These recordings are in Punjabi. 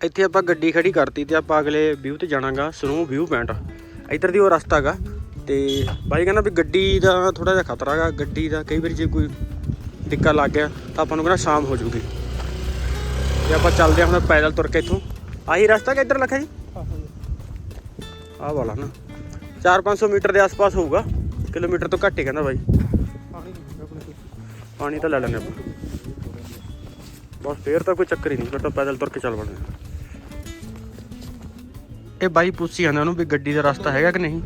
ਇੱਥੇ ਆਪਾਂ ਗੱਡੀ ਖੜੀ ਕਰਤੀ ਤੇ ਆਪਾਂ ਅਗਲੇ ਵਿਊ ਤੇ ਜਾਣਾਗਾ ਸਨੋ ਵਿਊ ਪੁਆਇੰਟ ਇੱਧਰ ਦੀ ਉਹ ਰਸਤਾ ਹੈਗਾ ਤੇ ਬਾਈ ਕਹਿੰਦਾ ਵੀ ਗੱਡੀ ਦਾ ਥੋੜਾ ਜਿਹਾ ਖਤਰਾ ਹੈਗਾ ਗੱਡੀ ਦਾ ਕਈ ਵਾਰੀ ਜੇ ਕੋਈ ਦਿੱਕਤ ਲੱਗ ਗਿਆ ਤਾਂ ਆਪਾਂ ਨੂੰ ਕਹਿੰਦਾ ਸ਼ਾਮ ਹੋ ਜਾਊਗੀ ਤੇ ਆਪਾਂ ਚੱਲਦੇ ਹਾਂ ਹੁਣ ਪੈਦਲ ਤੁਰ ਕੇ ਇੱਥੋਂ। ਆਹੀ ਰਸਤਾ ਕਿ ਇੱਧਰ ਲੱਖਾ ਜੀ? ਆਹ ਵਾਲਾ ਨਾ। 4-500 ਮੀਟਰ ਦੇ ਆਸ-ਪਾਸ ਹੋਊਗਾ। ਕਿਲੋਮੀਟਰ ਤੋਂ ਘੱਟ ਹੀ ਕਹਿੰਦਾ ਬਾਈ। ਪਾਣੀ ਤਾਂ ਲੈ ਲੈਣੇ ਆਪਾਂ। ਬਸ ਫੇਰ ਤਾਂ ਕੋਈ ਚੱਕਰ ਹੀ ਨਹੀਂ, ਫਿਰ ਤਾਂ ਪੈਦਲ ਤੁਰ ਕੇ ਚੱਲ ਵੜਦੇ ਇਹ ਬਾਈ ਪੁੱਛ ਹੀ ਜਾਂਦਾ ਉਹਨੂੰ ਵੀ ਗੱਡੀ ਦਾ ਰਸਤਾ ਹੈਗਾ ਕਿ ਨਹੀਂ?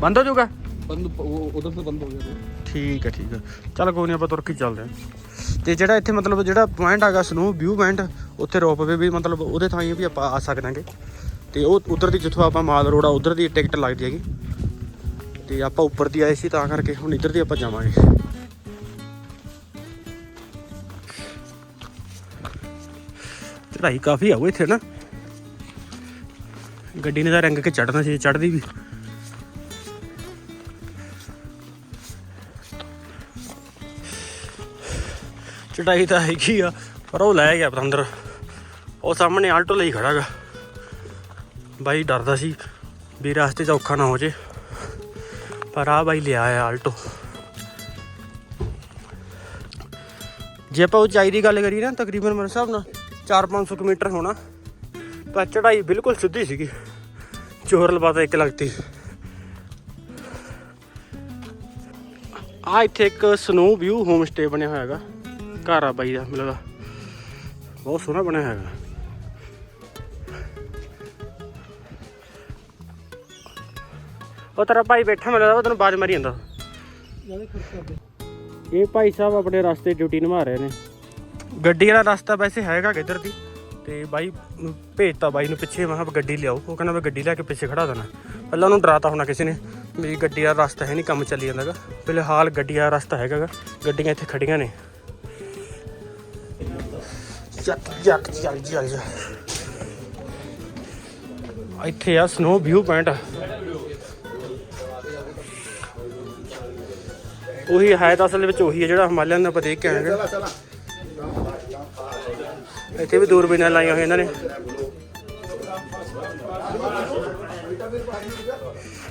ਬੰਦ ਹੋ ਜਾਊਗਾ? ਬੰਦ ਉਧਰ ਤੋਂ ਬੰਦ ਹੋ ਗਿਆ ਠੀਕ ਹੈ ਠੀਕ ਹੈ। ਚੱਲ ਕੋਈ ਨਹੀਂ ਆਪਾਂ ਤੁਰ ਕੇ ਚੱਲਦੇ ਹਾਂ। ਤੇ ਜਿਹੜਾ ਇੱਥੇ ਮਤਲਬ ਜਿਹੜਾ ਪੁਆਇੰਟ ਆਗਾ ਸਨੂ ਵਿਊ ਪੁਆਇੰਟ ਉੱਥੇ ਰੋਪਵੇ ਵੀ ਮਤਲਬ ਉਹਦੇ ਥਾਂ ਹੀ ਵੀ ਆਪਾਂ ਆ ਸਕਦੇ ਹਾਂਗੇ। ਤੇ ਉਹ ਉਧਰ ਦੀ ਜਿੱਥੋਂ ਆਪਾਂ ਮਾਲ ਰੋਡ ਆ ਉਧਰ ਦੀ ਟਿਕਟ ਲੱਗਦੀ ਹੈਗੀ। ਤੇ ਆਪਾਂ ਉੱਪਰ ਦੀ ਆਏ ਸੀ ਤਾਂ ਕਰਕੇ ਹੁਣ ਇੱਧਰ ਦੀ ਆਪਾਂ ਜਾਵਾਂਗੇ। ਚੜਾਈ ਕਾਫੀ ਆ ਉਹ ਇੱਥੇ ਨਾ। ਗੱਡੀ ਨੇ ਤਾਂ ਰੰਗ ਕੇ ਚੜਨਾ ਸੀ ਚੜਦੀ ਵੀ। ਚੜਾਈ ਤਾਂ ਹੈਗੀ ਆ, ਪਰ ਉਹ ਲੈ ਗਿਆ ਪਤੰਦਰ। ਉਹ ਸਾਹਮਣੇ ਆਲਟੋ ਲਈ ਖੜਾਗਾ ਬਾਈ ਡਰਦਾ ਸੀ ਵੀ ਰਸਤੇ 'ਚ ਔਖਾ ਨਾ ਹੋ ਜੇ। ਪਰ ਆ ਬਾਈ ਲਿਆ ਆ ਆਲਟੋ। ਜੇ ਆਪਾਂ ਉਚਾਈ ਦੀ ਗੱਲ ਕਰੀਏ ਨਾ, ਤਕਰੀਬਨ ਮੇਰੇ ਹਿਸਾਬ ਨਾਲ 4-500 ਕਿਲੋਮੀਟਰ ਹੋਣਾ। ਪਰ ਚੜਾਈ ਬਿਲਕੁਲ ਸਿੱਧੀ ਸੀਗੀ। चोर ਲਵਾਤਾ ਇੱਕ ਲੱਗਤੀ ਆ ਇੱਥੇ ਇੱਕ ਸਨੋ ਵਿਊ ਹੋਮ ਸਟੇ ਬਣਿਆ ਹੋਇਆ ਹੈਗਾ। ਘਰ ਆ ਬਾਈ ਦਾ ਮਿਲਦਾ ਬਹੁਤ ਸੋਹਣਾ ਬਣਿਆ ਹੈਗਾ। ਉਹ ਤੇਰਾ ਭਾਈ ਬੈਠਾ ਮਿਲਦਾ ਉਹ ਤੈਨੂੰ ਬਾਜ ਮਾਰੀ ਜਾਂਦਾ। ਇਹ ਭਾਈ ਸਾਹਿਬ ਆਪਣੇ ਰਸਤੇ ਡਿਊਟੀ ਨਿਭਾ ਰਹੇ ਨੇ। ਗੱਡੀ ਵਾਲਾ ਰਸਤਾ ਵੈਸੇ ਹੈਗਾ ਕਿੱਧਰ ਦੀ? ਤੇ ਬਾਈ ਨੂੰ ਭੇਜਤਾ ਬਾਈ ਨੂੰ ਪਿੱਛੇ, ਮੈਂ ਕਿਹਾ ਗੱਡੀ ਲਿਆਓ। ਉਹ ਕਹਿੰਦਾ ਮੈਂ ਗੱਡੀ ਲੈ ਕੇ ਪਿੱਛੇ ਖੜਾ ਦੇਣਾ। ਪਹਿਲਾਂ ਉਹਨੂੰ ਡਰਾਤਾ ਹੋਣਾ ਕਿਸੇ ਨੇ ਵੀ ਗੱਡੀ ਦਾ ਰਸਤਾ ਹੈ ਨਹੀਂ, ਕੰਮ ਚੱਲੀ ਜਾਂਦਾਗਾ ਫਿਲਹਾਲ ਗੱਡੀ ਦਾ ਰਸਤਾ ਹੈਗਾ ਗਾ। ਗੱਡੀਆਂ ਇੱਥੇ ਖੜੀਆਂ ਨੇ। ਚੱਕ ਚੱਕ ਚੱਲ ਚੱਲ ਇੱਥੇ ਆ ਸਨੋ ਵਿਊ ਪੁਆਇੰਟ ਉਹੀ ਹੈ, ਤਾਂ ਅਸਲ ਵਿੱਚ ਉਹੀ ਹੈ ਜਿਹੜਾ ਹਿਮਾਲਿਆ ਦਾ ਆਪਾਂ ਦੇਖ ਕੇ ਆਏ ਹਾਂ ਇੱਥੇ ਵੀ ਦੂਰਬੀਨਾਂ ਲਾਈਆਂ ਹੋਈਆਂ ਇਹਨਾਂ ਨੇ।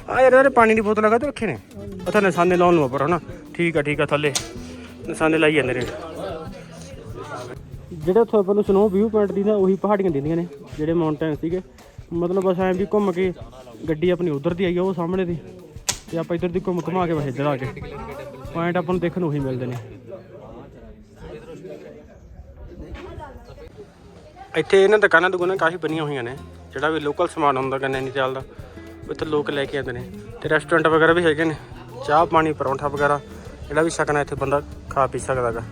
ਆ ਯਾਰ ਇਹਦੇ ਪਾਣੀ ਦੀ ਬੋਤਲ ਲਗਾ ਤੇ ਰੱਖੇ ਨੇ? ਉੱਥੇ ਨਿਸ਼ਾਨੇ ਲਾਉਣ ਨੂੰ ਉੱਪਰ, ਹਨਾ? ਠੀਕ ਆ ਠੀਕ ਆ, ਥੱਲੇ। ਨਿਸ਼ਾਨੇ ਲਾਈ ਜਾਂਦੇ ਨੇ। ਜਿਹੜੇ ਉੱਥੇ ਆਪਾਂ ਸਨੋ ਵਿਊ ਪੁਆਇੰਟ ਦੀ ਨਾ, ਉਹੀ ਪਹਾੜੀਆਂ ਦਿੰਦੀਆਂ ਨੇ, ਜਿਹੜੇ ਮਾਊਂਟੇਨ ਸੀਗੇ। ਮਤਲਬ ਬਸ ਐਂ ਵੀ ਘੁੰਮ ਕੇ ਗੱਡੀ ਆਪਣੀ ਉਧਰ ਦੀ ਆਈ ਆ, ਉਹ ਸਾਹਮਣੇ ਦੀ, ਤੇ ਆਪਾਂ ਇੱਧਰ ਦੀ ਘੁੰਮ ਘੁਮਾ ਕੇ ਬਸ ਇੱਧਰ ਆ ਕੇ ਪੁਆਇੰਟ ਆਪਾਂ ਨੂੰ ਦੇਖਣ ਨੂੰ ਉਹੀ ਮਿਲਦੇ ਨੇ। ਇੱਥੇ ਇਹਨਾਂ ਦੁਕਾਨਾਂ ਦੁਕਾਨਾਂ ਕਾਫੀ ਬਣੀਆਂ ਹੋਈਆਂ ਨੇ, ਜਿਹੜਾ ਵੀ ਲੋਕਲ ਸਮਾਨ ਹੁੰਦਾ ਗੰਨੇ ਨਹੀਂ ਚੱਲਦਾ ਇੱਥੇ ਲੋਕ ਲੈ ਕੇ ਆਉਂਦੇ ਨੇ ਤੇ ਰੈਸਟੋਰੈਂਟ ਵਗੈਰਾ ਵੀ ਹੈਗੇ ਨੇ, ਚਾਹ ਪਾਣੀ, ਪਰੌਂਠਾ ਵਗੈਰਾ, ਜਿਹੜਾ ਵੀ ਛਕਣਾ ਇੱਥੇ ਬੰਦਾ ਖਾ ਪੀ ਸਕਦਾ ਗਾ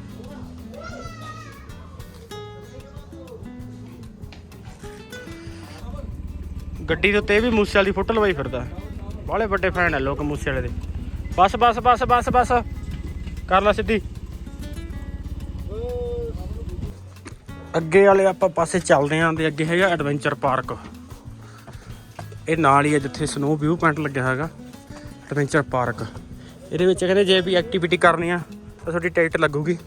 ਗੱਡੀ ਦੇ ਉੱਤੇ ਇਹ ਵੀ ਮੂਸੇ ਵਾਲੀ ਫੋਟੋ ਲਵਾਈ ਫਿਰਦਾ, ਬਾਹਲੇ ਵੱਡੇ ਫੈਨ ਆ ਲੋਕ ਮੂਸੇ ਵਾਲੇ ਦੇ। ਬਸ ਬਸ ਬਸ ਬਸ ਬਸ, ਕਰ ਲੈ ਸਿੱਧੀ। ਅੱਗੇ ਵਾਲੇ ਆਪਾਂ ਪਾਸੇ ਚੱਲਦੇ ਆਂ ਤੇ ਅੱਗੇ ਹੈਗਾ ਐਡਵੈਂਚਰ ਪਾਰਕ ਇਹ ਨਾਲ ਹੀ ਹੈ ਜਿੱਥੇ ਸਨੋ ਵਿਊ ਪੁਆਇੰਟ ਲੱਗਿਆ ਹੈਗਾ ਐਡਵੈਂਚਰ ਪਾਰਕ ਇਹਦੇ ਵਿੱਚ ਕਹਿੰਦੇ ਜੇ ਵੀ ਐਕਟੀਵਿਟੀ ਕਰਨੀ ਆ, ਤਾਂ ਤੁਹਾਡੀ ਟਿਕਟ ਲੱਗੂਗੀ।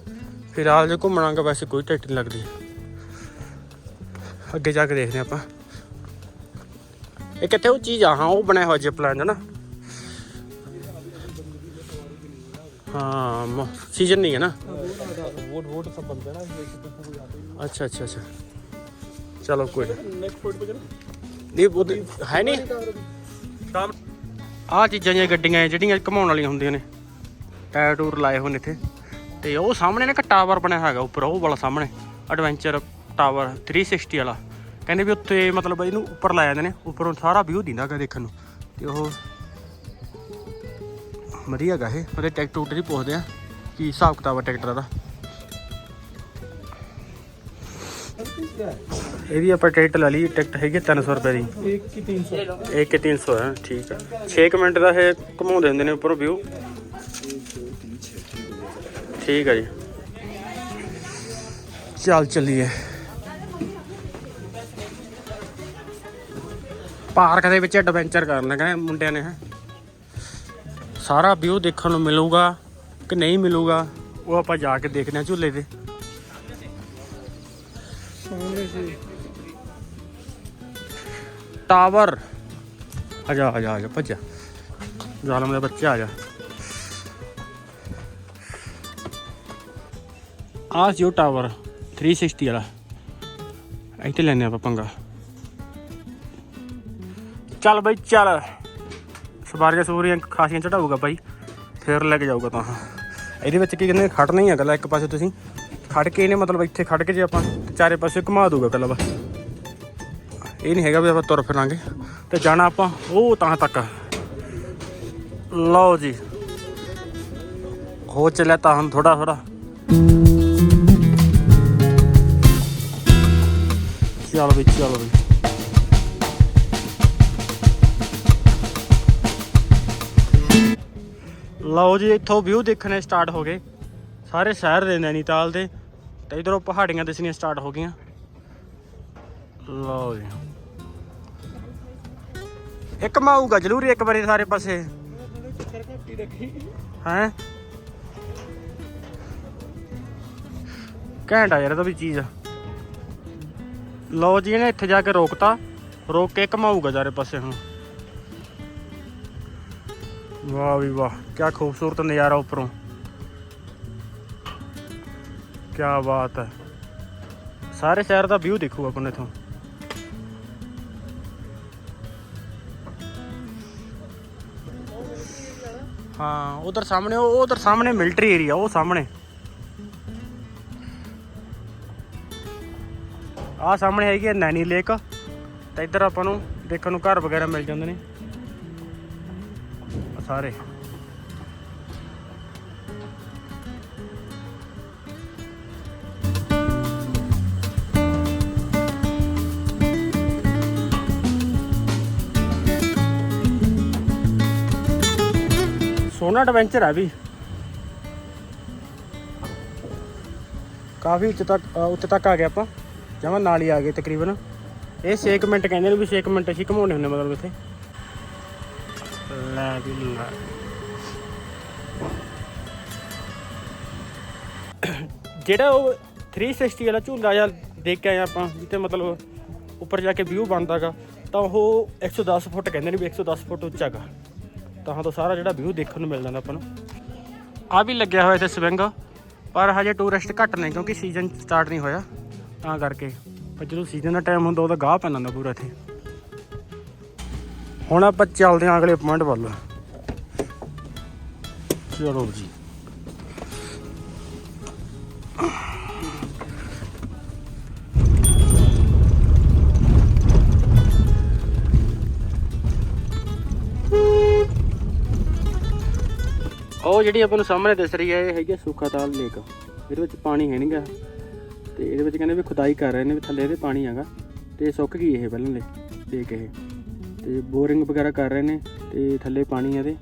ਫਿਲਹਾਲ ਜੇ ਘੁੰਮਣਾਗਾ ਵੈਸੇ ਕੋਈ ਟਿਕਟ ਨਹੀਂ ਲੱਗਦੀ। ਅੱਗੇ ਜਾ ਕੇ ਦੇਖਦੇ ਹਾਂ ਆਪਾਂ। ਇਹ ਕਿੱਥੇ ਉਹ ਚੀਜ਼ ਆ? ਹਾਂ, ਉਹ ਬਣਿਆ ਹੋਇਆ ਜੇ ਪਲਾਨ ਹੈ ਨਾ। ਹਾਂ ਸੀਜ਼ਨ ਨਹੀਂ ਹੈ ਨਾ वोट वोट सब बनता है ना ये कितने को जाते हैं ਅੱਛਾ ਅੱਛਾ ਅੱਛਾ ਚਲੋ ਕੋਈ ਨਾ नेक्स्ट पॉइंट पे चलो ਨਹੀਂ ਉਹ ਤਾਂ ਹੈ ਨਹੀਂ ਸ਼ਾਮ ਆਹ ਚੀਜ਼ਾਂ ਜਿਹੀਆਂ ਗੱਡੀਆਂ ਹੈ ਜਿਹੜੀਆਂ ਘਮਾਉਣ ਵਾਲੀਆਂ ਹੁੰਦੀਆਂ ਨੇ ਟਾਇਰ ਟੂਰ ਲਾਏ ਹੋਏ ਨੇ ਇੱਥੇ ਤੇ ਉਹ ਸਾਹਮਣੇ ਨਾ ਇੱਕ ਟਾਵਰ ਬਣਿਆ ਹੈਗਾ ਉੱਪਰ ਉਹ ਵਾਲਾ ਸਾਹਮਣੇ ਐਡਵੈਂਚਰ ਟਾਵਰ 360 ਵਾਲਾ ਕਹਿੰਦੇ ਵੀ ਉੱਥੇ ਮਤਲਬ ਇਹਨੂੰ ਉੱਪਰ ਲਾਇਆ ਜਾਂਦੇ ਨੇ ਉੱਪਰੋਂ ਸਾਰਾ ਵਿਊ ਦਿੰਦਾ ਹੈਗਾ ਦੇਖਣ ਨੂੰ ਤੇ ਉਹ ਵਧੀਆ ਹੈਗਾ ਇਹ। ਉਹਦੇ ਟਿਕਟ ਟੂਟ ਵੀ ਪੁੱਛਦੇ ਆ ਕੀ ਹਿਸਾਬ ਕਿਤਾਬ ਆ ਟਿਕਟ ਦਾ। ਇਹਦੀ ਆਪਾਂ ਟਿਕਟ ਲੈ ਲਈ ਟਿਕਟ ਹੈਗੀ 300 ਰੁਪਏ ਦੀ। 1 ਕਿ 300 ਹੈ ਠੀਕ ਹੈ 6 ਮਿੰਟ ਦਾ ਇਹ ਘੁਮਾਉਂਦੇ ਹੁੰਦੇ ਨੇ ਉੱਪਰ ਵਿਊ ਠੀਕ ਹੈ ਜੀ। ਚੱਲ ਚੱਲੀਏ। ਪਾਰਕ ਦੇ ਵਿੱਚ ਐਡਵੈਂਚਰ ਕਰਨ ਲੱਗਾ ਮੁੰਡਿਆਂ ਨੇ ਹੈ। ਸਾਰਾ ਵਿਊ ਦੇਖਣ ਨੂੰ ਮਿਲੂਗਾ ਕਿ ਨਹੀਂ ਮਿਲੂਗਾ, ਉਹ ਆਪਾਂ ਜਾ ਕੇ ਦੇਖਦੇ ਹਾਂ ਝੂਲੇ ਤੇ। ਟਾਵਰ ਆ ਜਾ ਆ ਜਾ ਆ ਜਾ, ਭੱਜਾ ਜ਼ਾਲਮ ਦਾ ਬੱਚਾ ਆ ਜਾ। ਆ ਜਿਓ ਟਾਵਰ 360 ਵਾਲਾ। ਇੱਥੇ ਲੈਨੇ ਆਪਾਂ ਪੰਗਾ। ਚੱਲ ਬਈ, ਚੱਲ। ਸਵਾਰੀਆਂ ਸੂਰੀਆਂ ਖਾਸੀਆਂ ਚੜਾਊਗਾ ਬਾਈ, ਫਿਰ ਲੈ ਕੇ ਜਾਊਗਾ ਤਾਂ। ਇਹਦੇ ਵਿੱਚ ਕੀ ਕਹਿੰਦੇ ਖੜ ਨਹੀਂ ਹੈਗਾ, ਲੈ ਇੱਕ ਪਾਸੇ ਤੁਸੀਂ। ਖੜ ਕੇ ਇਹਨੇ ਮਤਲਬ ਇੱਥੇ ਖੜ ਕੇ ਜੇ ਆਪਾਂ ਚਾਰੇ ਪਾਸੇ ਘੁਮਾ ਦੂਗਾ ਕੱਲਾ ਬਸ ਇਹ ਨਹੀਂ ਹੈਗਾ ਵੀ ਆਪਾਂ ਤੁਰ ਫਿਰਾਂਗੇ। ਤੇ ਜਾਣਾ ਆਪਾਂ ਉਹ ਤਾਂ ਤੱਕ। ਲਓ ਜੀ। ਹੋ ਚੱਲਿਆ ਤਾਂ ਹੁਣ ਥੋੜਾ ਥੋੜਾ ਚੱਲ ਵੀ ਚੱਲ ਵੀ ਲਓ ਜੀ, ਇੱਥੋਂ ਵਿਊ ਦੇਖਣੇ ਸਟਾਰਟ ਹੋ ਗਏ। ਸਾਰੇ ਸ਼ਹਿਰ ਦੇ ਨੈਨੀਤਾਲ ਦੇ ਤੇ ਇਧਰੋਂ ਪਹਾੜੀਆਂ ਦਿਸਣੀਆਂ ਸਟਾਰਟ ਹੋ ਗਈਆਂ। ਲਓ ਜੀ। ਇੱਕ ਮਾਊਗਾ ਜ਼ਰੂਰ ਇੱਕ ਵਾਰੀ ਸਾਰੇ ਪਾਸੇ। ਚੱਕਰ ਘੱਟੀ ਹੈ ਘੈਂਟਾ ਯਾਰ ਇਹ ਵੀ ਚੀਜ਼। ਲਓ ਜੀ, ਇਹਨੇ ਇੱਥੇ ਜਾ ਕੇ ਰੋਕਤਾ। ਰੋਕ ਕੇ ਘਮਾਊਗਾ ਸਾਰੇ ਪਾਸੇ ਹੁਣ। ਵਾਹ ਵੀ ਵਾਹ ਕੀ ਖੂਬਸੂਰਤ ਨਜ਼ਾਰਾ ਉੱਪਰੋਂ। ਕੀ ਬਾਤ ਹੈ। ਸਾਰੇ ਸ਼ਹਿਰ ਦਾ ਵਿਊ ਦੇਖੂਗਾ ਕੋਨੇ ਤੋਂ ਹਾਂ, ਉਧਰ ਸਾਹਮਣੇ, ਉਹ ਉਧਰ ਸਾਹਮਣੇ ਮਿਲਟਰੀ ਏਰੀਆ ਉਹ ਸਾਹਮਣੇ। ਆ ਸਾਹਮਣੇ ਹੈਗੀ ਹੈ ਨੈਣੀ ਲੇਕ ਤੇ ਇੱਧਰ ਆਪਾਂ ਨੂੰ ਦੇਖਣ ਨੂੰ ਘਰ ਵਗੈਰਾ ਮਿਲ ਜਾਂਦੇ ਨੇ। ਸਾਰੇ। ਸੋਨਾ ਐਡਵੈਂਚਰ ਹੈ ਵੀ। ਕਾਫੀ ਉੱਤੇ ਤੱਕ ਅ, ਉੱਤੇ ਤੱਕ ਆ ਗਏ ਆਪਾਂ। ਜਮਾਂ ਨਾਲ ਹੀ ਆ ਗਏ ਤਕਰੀਬਨ। ਇਹ 6 ਮਿੰਟ ਕਹਿੰਦੇ ਨੇ ਵੀ 6 ਮਿੰਟ ਅਸੀਂ ਘਮਾਉਣੇ ਹੁੰਦੇ ਮਤਲਬ ਇੱਥੇ। ਲੈ ਵੀ ਲੈ। ਜਿਹੜਾ ਉਹ 360 ਵਾਲਾ ਝੂਲਾ ਜਾਂ ਦੇਖ ਕੇ ਆਏ ਆਪਾਂ ਜਿੱਤੇ ਮਤਲਬ ਉੱਪਰ ਜਾ ਕੇ ਵਿਊ ਬਣਦਾਗਾ, ਤਾਂ ਉਹ 110 ਫੁੱਟ ਕਹਿੰਦੇ ਨੇ ਵੀ 110 ਫੁੱਟ ਉੱਚਾ ਗਾ। ਤਾਂ ਤੋਂ ਸਾਰਾ ਜਿਹੜਾ ਵਿਊ ਦੇਖਣ ਨੂੰ ਮਿਲ ਜਾਂਦਾ ਆਪਾਂ ਨੂੰ। ਆ ਵੀ ਲੱਗਿਆ ਹੋਇਆ ਇੱਥੇ ਸਵਿੰਗ ਪਰ ਹਜੇ ਟੂਰਿਸਟ ਘੱਟ ਨੇ, ਕਿਉਂਕਿ ਸੀਜ਼ਨ ਸਟਾਰਟ ਨਹੀਂ ਹੋਇਆ। ਤਾਂ ਕਰਕੇ, ਪਰ ਜਦੋਂ ਸੀਜ਼ਨ ਦਾ ਟਾਈਮ ਹੁੰਦਾ, ਉਹਦਾ ਗਾਹ ਪੈਂਦਾ ਪੂਰਾ ਇੱਥੇ। ਹੁਣ ਆਪਾਂ ਚੱਲਦੇ ਹਾਂ ਅਗਲੇ ਪੁਆਇੰਟ ਵੱਲ। ਚਲੋ ਜੀ। ਉਹ ਜਿਹੜੀ ਆਪਾਂ ਨੂੰ ਸਾਹਮਣੇ ਦਿਸ ਰਹੀ ਹੈ ਇਹ ਹੈਗੀ ਆ ਸੁੱਖਾਤਾਲ ਲੇਕ ਇਹਦੇ ਵਿੱਚ ਪਾਣੀ ਹੈ ਨਹੀਂਗਾ ਤੇ ਇਹਦੇ ਵਿੱਚ ਕਹਿੰਦੇ ਵੀ ਖੁਦਾਈ ਕਰ ਰਹੇ ਨੇ ਵੀ ਥੱਲੇ ਇਹਦੇ ਪਾਣੀ ਹੈਗਾ। ਤੇ ਸੁੱਕ ਗਈ ਇਹ ਪਹਿਲਾਂ ਲੈ ਲੇਕ ਇਹ। ਤੇ ਬੋਰਿੰਗ ਵਗੈਰਾ ਕਰ ਰਹੇ ਨੇ ਤੇ ਥੱਲੇ ਪਾਣੀ ਆ ਇਹਦੇ।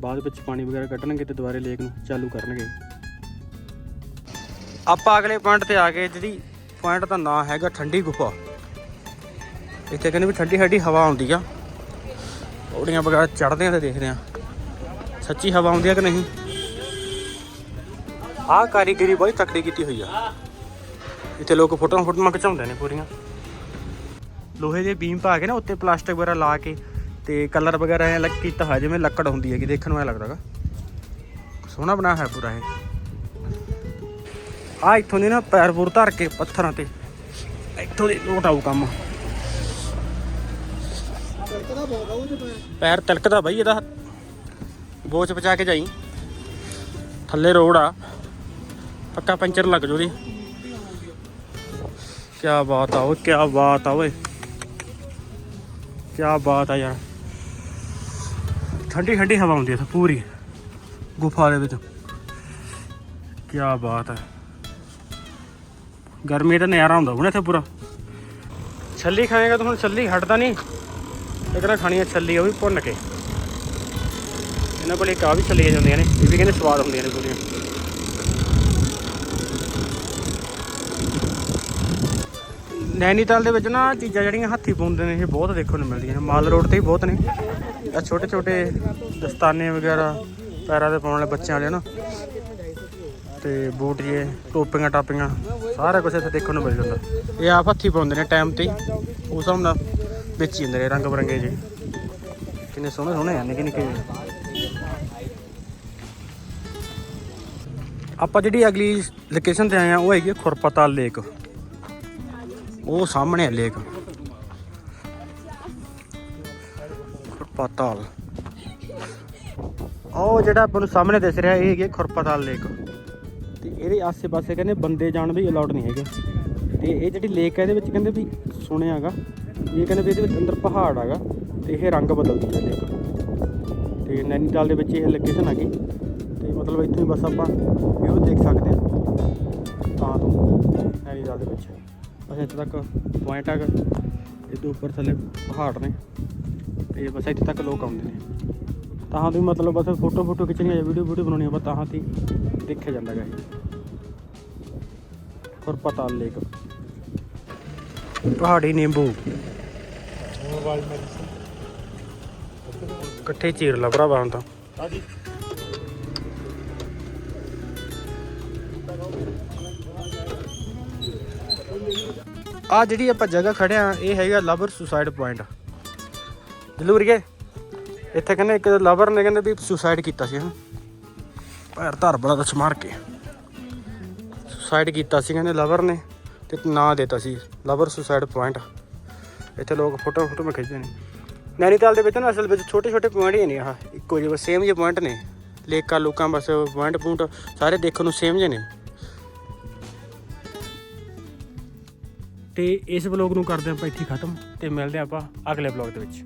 ਬਾਅਦ ਵਿੱਚ ਪਾਣੀ ਵਗੈਰਾ ਕੱਢਣਗੇ ਤੇ ਦੁਬਾਰੇ ਲੇਕ ਨੂੰ ਚਾਲੂ ਕਰਨਗੇ। ਆਪਾਂ ਅਗਲੇ ਪੁਆਇੰਟ ਤੇ ਆ ਗਏ ਜਿਹਦੀ ਪੁਆਇੰਟ ਦਾ ਨਾਮ ਹੈਗਾ ਠੰਡੀ ਗੁਫਾ। ਇੱਥੇ ਕਹਿੰਦੇ ਵੀ ਠੰਡੀ ਠੰਡੀ ਹਵਾ ਆਉਂਦੀ ਆ। ਪੌੜੀਆਂ ਵਗੈਰਾ ਚੜ੍ਹਦੇ ਆ ਤੇ ਦੇਖਦੇ ਆ। ਸੱਚੀ ਹਵਾ ਆਉਂਦੀ ਆ ਕਿ ਨਹੀਂ? ਆਹ ਕਾਰੀਗਰੀ ਬਹੁਤ ਤਕੜੀ ਕੀਤੀ ਹੋਈ ਆ। ਇੱਥੇ ਲੋਕ ਫੋਟੋਆਂ ਫੋਟੋਆਂ ਖਿਚਾਉਂਦੇ ਨੇ ਪੂਰੀਆਂ। ਲੋਹੇ ਦੇ ਬੀਮ ਪਾ ਕੇ ਨਾ ਉੱਤੇ ਪਲਾਸਟਿਕ ਵਗੈਰਾ ਲਾ ਕੇ ਤੇ ਕਲਰ ਵਗੈਰਾ ਐ ਲੱਗ ਕੀਤਾ ਹੋਇਆ, ਜਿਵੇਂ ਲੱਕੜ ਹੁੰਦੀ ਹੈਗੀ, ਦੇਖਣ ਨੂੰ ਐ ਲੱਗਦਾਗਾ ਸੋਹਣਾ ਬਣਾਇਆ ਹੈ ਪੂਰਾ ਇਹ। ਆ ਇੱਥੋਂ ਦੀ ਨਾ ਪੈਰ ਪੂਰ ਧਰ ਕੇ ਪੱਥਰਾਂ ਤੇ। ਇੱਥੋਂ ਦੀ ਲੋਟ ਆਊ ਕੰਮ। ਪੈਰ ਤਿਲਕਦਾ ਬਈ ਇਹਦਾ। ਬੋਚ ਬਚਾ ਕੇ ਜਾਈ। ਥੱਲੇ ਰੋਡ ਆ। ਪੱਕਾ ਪੰਚਰ ਲੱਗ ਜੂ ਦੀ ਕੀ ਬਾਤ ਆ ਓਏ ਕੀ ਬਾਤ ਆ ਓਏ। ਕੀ ਬਾਤ ਆ ਯਾਰ। ਠੰਡੀ ਠੰਡੀ ਹਵਾ ਆਉਂਦੀ ਹੈ ਪੂਰੀ। ਗੁਫਾ ਦੇ ਵਿੱਚ। ਕੀ ਬਾਤ ਹੈ ਗਰਮੀ ਦਾ ਨਜ਼ਾਰਾ ਹੁੰਦਾ ਹੁਣ ਇੱਥੇ ਪੂਰਾ। ਛੱਲੀ ਖਾਏਗਾ ਤਾਂ ਹੁਣ ਛੱਲੀ ਹਟਦਾ ਨਹੀਂ। ਇੱਕ ਨਾ ਖਾਣੀ ਹੈ ਛੱਲੀ, ਉਹ ਵੀ ਭੁੰਨ ਕੇ। ਇਹਨਾਂ ਕੋਲ ਇੱਕ ਆ ਵੀ ਛੱਲੀਆਂ ਜਾਂਦੀਆਂ ਨੇ, ਇਹ ਵੀ ਕਹਿੰਦੇ ਸਵਾਦ ਹੁੰਦੀਆਂ ਨੇ ਪੂਰੀਆਂ। ਨੈਨੀਤਾਲ ਦੇ ਵਿੱਚ ਨਾ ਚੀਜ਼ਾਂ ਜਿਹੜੀਆਂ ਹੱਥੀ ਬੁਣਦੇ ਨੇ, ਇਹ ਬਹੁਤ ਦੇਖਣ ਨੂੰ ਮਿਲਦੀਆਂ ਨੇ। ਮਾਲ ਰੋਡ ਤੇ ਹੀ ਬਹੁਤ ਨੇ। ਆ ਛੋਟੇ ਛੋਟੇ ਦਸਤਾਨੇ ਵਗੈਰਾ ਪੈਰਾਂ ਦੇ ਪਾਉਣ ਵਾਲੇ ਬੱਚਿਆਂ ਵਾਲੇ ਨਾ। ਤੇ ਬੂਟ ਜੇ ਟੋਪੀਆਂ ਟਾਪੀਆਂ, ਸਾਰਾ ਕੁਝ ਇੱਥੇ ਦੇਖਣ ਨੂੰ ਮਿਲ ਜਾਂਦਾ। ਇਹ ਆਪ ਹੱਥੀ ਪਾਉਂਦੇ ਨੇ ਟਾਈਮ ਤੇ ਉਸ ਹਿਸਾਬ ਨਾਲ ਵੇਚੀ ਜਾਂਦੇ ਨੇ, ਰੰਗ ਬਰੰਗੇ ਜੇ। ਕਿੰਨੇ ਸੋਹਣੇ ਸੋਹਣੇ ਆ, ਨਿੱਕੇ ਨਿੱਕੇ ਆਪਾਂ ਜਿਹੜੀ ਅਗਲੀ ਲੋਕੇਸ਼ਨ ਤੇ ਆਏ ਆ, ਉਹ ਹੈਗੀ ਆ ਖੁਰਪਤਾਲ ਲੇਕ ਉਹ ਸਾਹਮਣੇ ਹੈ ਲੇਕ। ਖੁਰਪਾਤਾਲ। ਉਹ ਜਿਹੜਾ ਆਪਾਂ ਨੂੰ ਸਾਹਮਣੇ ਦਿਸ ਰਿਹਾ, ਇਹ ਹੈਗੀ ਖੁਰਪਾਤਾਲ ਲੇਕ। ਤੇ ਇਹਦੇ ਆਸੇ-ਪਾਸੇ ਕਹਿੰਦੇ ਬੰਦੇ ਜਾਣ ਵੀ ਅਲਾਉਡ ਨਹੀਂ ਹੈਗੇ। ਤੇ ਇਹ ਜਿਹੜੀ ਲੇਕ ਹੈ ਇਹਦੇ ਵਿੱਚ ਕਹਿੰਦੇ ਵੀ ਸੁਣਿਆਗਾ ਇਹ ਕਹਿੰਦੇ ਵੀ ਇਹਦੇ ਵਿੱਚ ਅੰਦਰ ਪਹਾੜ ਹੈਗਾ ਤੇ ਇਹ ਰੰਗ ਬਦਲਦੀ ਹੈ ਲੇਕ। ਤੇ ਨੈਨੀਤਾਲ ਦੇ ਵਿੱਚ ਇਹ ਲੋਕੇਸ਼ਨ ਹੈਗੀ ਤੇ ਮਤਲਬ ਇੱਥੋਂ ਹੀ ਬਸ ਆਪਾਂ ਵਿਊ ਦੇਖ ਸਕਦੇ ਹਾਂ ਤਾਂ ਤੋਂ ਨੈਨੀਤਾਲ ਦੇ ਵਿੱਚ। ਬਸ ਇੱਥੇ ਤੱਕ ਪੁਆਇੰਟ ਹੈਗਾ ਇਹ ਤੋਂ ਉੱਪਰ ਥੱਲੇ ਪਹਾੜ ਨੇ। ਤੇ ਬਸ ਇੱਥੇ ਤੱਕ ਲੋਕ ਆਉਂਦੇ ਨੇ। ਤਾਂ ਤੋਂ ਮਤਲਬ ਬਸ ਫੋਟੋ ਫੋਟੋ ਖਿੱਚਣੀ ਹੈ ਵੀਡੀਓ ਵੀਡੀਓ ਬਣਾਉਣੀ ਹੈ ਤਾਂ ਤੇ ਦੇਖਿਆ ਜਾਂਦਾ ਹੈ ਖੁਰਪਤਾਲ ਲੇਕ ਪਹਾੜੀ ਨਿੰਬੂ। ਇਕੱਠੇ ਚੀਰ ਲਾ ਭਰਾਵਾ ਹੁਣ ਤਾਂ। ਹਾਂਜੀ। ਆ ਜਿਹੜੀ ਆਪਾਂ ਜਗ੍ਹਾ ਖੜੇ ਆ, ਇਹ ਹੈਗਾ ਲਵਰ ਸੁਸਾਈਡ ਪੁਆਇੰਟ। ਜਲੂਰੀਏ ਇੱਥੇ ਕਹਿੰਦੇ ਇੱਕ ਲਵਰ ਨੇ ਕਹਿੰਦੇ ਵੀ ਸੁਸਾਈਡ ਕੀਤਾ ਸੀ ਹਾਂ ਪੈਰ ਧਰ ਬੜਾ ਦਸ ਮਾਰ ਕੇ। ਸੁਸਾਈਡ ਕੀਤਾ ਸੀ ਕਹਿੰਦੇ ਲਵਰ ਨੇ ਤੇ ਨਾਂ ਦਿੱਤਾ ਸੀ, ਲਵਰ ਸੁਸਾਈਡ ਪੁਆਇੰਟ। ਇੱਥੇ ਲੋਕ ਫੋਟੋ ਫੋਟੋ ਮੈਂ ਖਿੱਚਦੇ ਨੇ। ਨੈਨੀਤਾਲ ਦੇ ਵਿੱਚ ਨਾ ਅਸਲ ਵਿੱਚ ਛੋਟੇ ਛੋਟੇ ਪੁਆਇੰਟ ਹੀ ਨੇ ਆਹ, ਇੱਕੋ ਜਿਹੇ ਸੇਮ ਜਿਹੇ ਪੁਆਇੰਟ ਨੇ। ਲੇਕਾਂ, ਲੋਕਾਂ, ਬਸ ਪੁਆਇੰਟ ਪੁਆਇੰਟ ਸਾਰੇ ਦੇਖਣ ਨੂੰ ਸੇਮ ਜਿਹੇ ਨੇ। ਤੇ ਇਸ ਵਲੌਗ ਨੂੰ ਕਰਦੇ ਆਪਾਂ ਇੱਥੇ ਖਤਮ ਤੇ ਮਿਲਦੇ ਆਪਾਂ ਅਗਲੇ ਵਲੌਗ ਦੇ ਵਿੱਚ।